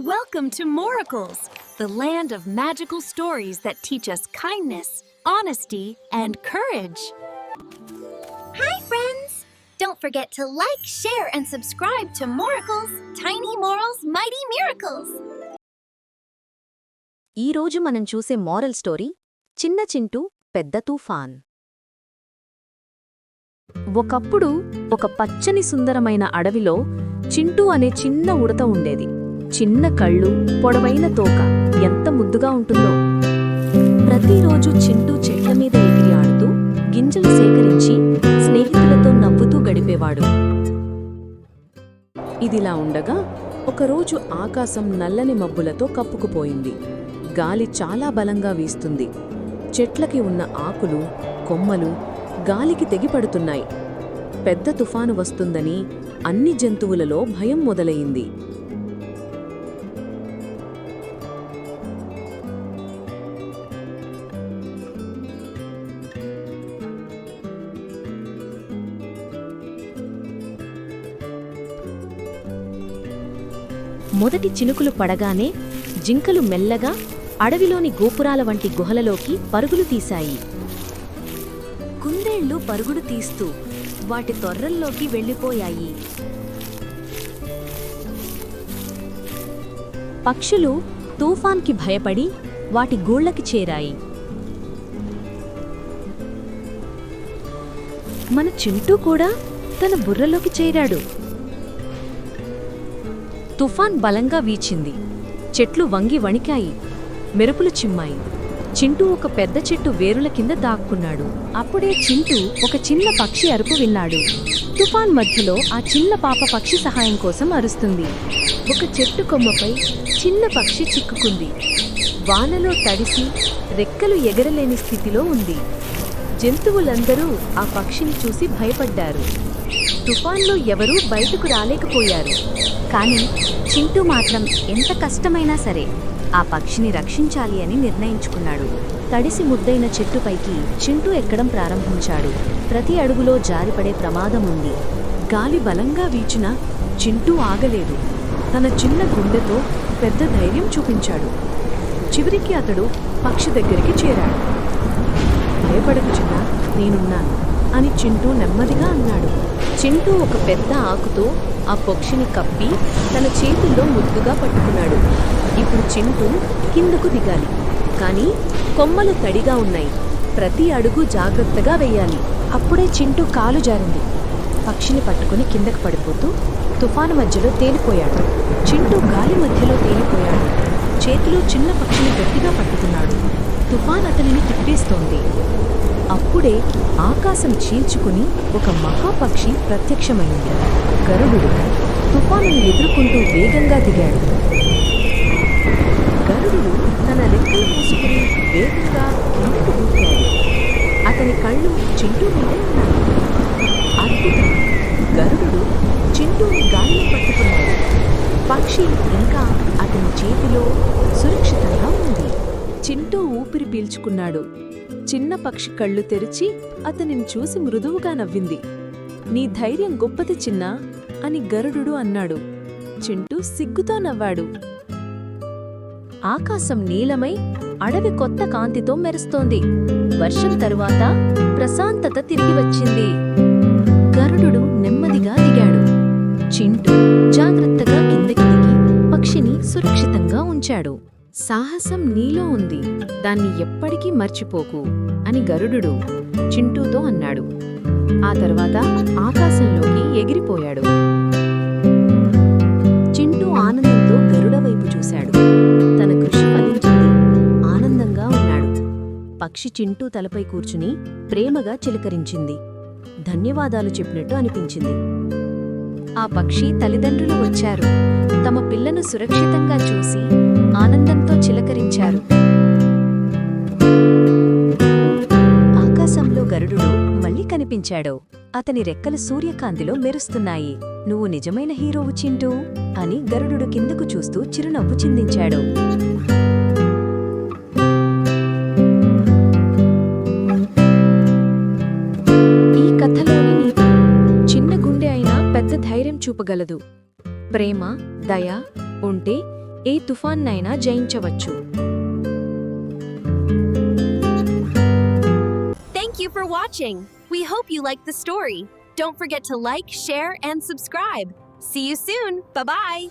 Welcome to Moracles, the land of magical stories that teach us kindness, honesty, and courage. Hi, friends! Don't forget to like, share, and subscribe to Moracles, Tiny Morals, Mighty Miracles. ఈరోజు మనం చూసే moral story చిన్న చింటూ పెద్ద తుఫాన్ ఒకప్పుడు ఒక పచ్చని సుందరమైన అడవిలో చింటూ అనే చిన్న ఉడత ఉండేది చిన్న కళ్ళు పొడవైన తోక ఎంత ముద్దుగా ఉంటుందో. ప్రతిరోజు చింటూ చెట్ల మీద ఎగిరి ఆడుతూ గింజలు సేకరించి స్నేహితులతో నవ్వుతూ గడిపేవాడు. ఇదిలా ఉండగా ఒకరోజు ఆకాశం నల్లని మబ్బులతో కప్పుకుపోయింది. గాలి చాలా బలంగా వీస్తుంది. చెట్లకి ఉన్న ఆకులు కొమ్మలు గాలికి తెగిపడుతున్నాయి. పెద్ద తుఫాను వస్తుందని అన్ని జంతువులలో భయం మొదలయింది మొదటి చినుకులు పడగానే జింకలు మెల్లగా అడవిలోని గోపురాల వంటి గుహలలోకి పరుగులు తీశాయి. కుందేళ్ళు పరుగులు తీస్తూ వాటి తొర్రల్లోకి వెళ్ళిపోయాయి. పక్షులు తుఫాన్కి భయపడి వాటి గూళ్ళకి చేరాయి. మన చింటూ కూడా తన బుర్రలోకి చేరాడు. తుఫాన్ బలంగా వీచింది. చెట్లు వంగి వణికాయి. మెరుపులు చిమ్మాయి. చింటూ ఒక పెద్ద చెట్టు వేరుల కింద దాక్కున్నాడు. అప్పుడే చింటూ ఒక చిన్న పక్షి అరుపు విన్నాడు. తుఫాన్ మధ్యలో ఆ చిన్న పాప పక్షి సహాయం కోసం అరుస్తుంది. ఒక చెట్టు కొమ్మపై చిన్న పక్షి చిక్కుకుంది. వానలో తడిసి రెక్కలు ఎగరలేని స్థితిలో ఉంది. జంతువులందరూ ఆ పక్షిని చూసి భయపడ్డారు. తుఫాన్లో ఎవరూ బయటకు రాలేకపోయారు. కానీ చింటూ మాత్రం ఎంత కష్టమైనా సరే ఆ పక్షిని రక్షించాలి అని నిర్ణయించుకున్నాడు. తడిసి ముద్దైన చెట్టుపైకి చింటూ ఎక్కడం ప్రారంభించాడు. ప్రతి అడుగులో జారిపడే ప్రమాదం ఉంది. గాలి బలంగా వీచినా చింటూ ఆగలేదు. తన చిన్న గుండెతో పెద్ద ధైర్యం చూపించాడు. చివరికి అతడు పక్షి దగ్గరికి చేరాడు. భయపడకు చిన్న నేనున్నాను అని చింటూ నెమ్మదిగా అన్నాడు. చింటూ ఒక పెద్ద ఆకుతో ఆ పక్షిని కప్పి తన చేతుల్లో ముద్దుగా పట్టుకున్నాడు. ఇప్పుడు చింటూ కిందకు దిగాలి. కానీ కొమ్మలు తడిగా ఉన్నాయి. ప్రతి అడుగు జాగ్రత్తగా వెయ్యాలి అప్పుడే చింటూ కాలు జారింది. పక్షిని పట్టుకుని కిందకు పడిపోతూ తుఫాను మధ్యలో తేలిపోయాడు. చింటూ గాలి మధ్యలో తేలిపోయాడు. చేతిలో చిన్న పక్షిని గట్టిగా పట్టుకున్నాడు. తుఫాన్ అతనిని తిప్పేస్తోంది. అప్పుడే ఆకాశం చీల్చుకుని ఒక మహాపక్షి ప్రత్యక్షమైంది. గరుడు తుఫానును ఎదుర్కొంటూ వేగంగా దిగాడు. గరుడు తన రెక్కలు మూసుకుని వేగంగా కిందకు దూకాడు. అతని కళ్ళు చింటూ మీద ఉన్నాయి. అద్భుతం! గరుడు చింటూని గాలిలో పట్టుకున్నాడు. పక్షి ఇంకా అతని చేతిలో సురక్షితంగా ఉంది. చింటూ ఊపిరి పీల్చుకున్నాడు. చిన్న పక్షి కళ్ళు తెరిచి అతనిని చూసి మృదువుగా నవ్వింది. నీ ధైర్యం గొప్పది చిన్నా అని గరుడు అన్నాడు. చింటూ సిగ్గుతో నవ్వాడు. ఆకాశం నీలమై అడవి కొత్త కాంతితో మెరుస్తోంది. వర్షం తరువాత ప్రశాంతత తిరిగి వచ్చింది. గరుడు నెమ్మదిగా దిగాడు. చింటూ జాగ్రత్తగా కిందకి దిగి పక్షిని సురక్షితంగా ఉంచాడు. సాహసం నీలో ఉంది దాన్ని ఎప్పటికీ మర్చిపోకు అని గరుడు చింటూతో అన్నాడు. ఆ తర్వాత ఆకాశంలోకి ఎగిరిపోయాడు. చింటూ ఆనందంతో గరుడ వైపు చూశాడు. తన కృషి ఫలించింది ఆనందంగా ఉన్నాడు. పక్షి చింటూ తలపై కూర్చుని ప్రేమగా చిలకరించింది. ధన్యవాదాలు చెప్పినట్టు అనిపించింది. ఆ పక్షి తల్లిదండ్రులు వచ్చారు. తమ పిల్లను సురక్షితంగా చూసి ఆనందంతో చిలకరించారు. ఆకాశంలో గరుడు మళ్ళీ కనిపించాడు. అతని రెక్కలు సూర్యకాంతిలో మెరుస్తున్నాయి. నువ్వు నిజమైన హీరోవు చింటూ అని గరుడు కిందకు చూస్తూ చిరునవ్వు చిందించాడు. చూపగలదు ప్రేమ దయ ఉంటే ఏ తుఫాన్నైనా జయించవచ్చు Thank you for watching. We hope you liked the story. Don't forget to like, share, and subscribe. See you soon. Bye bye.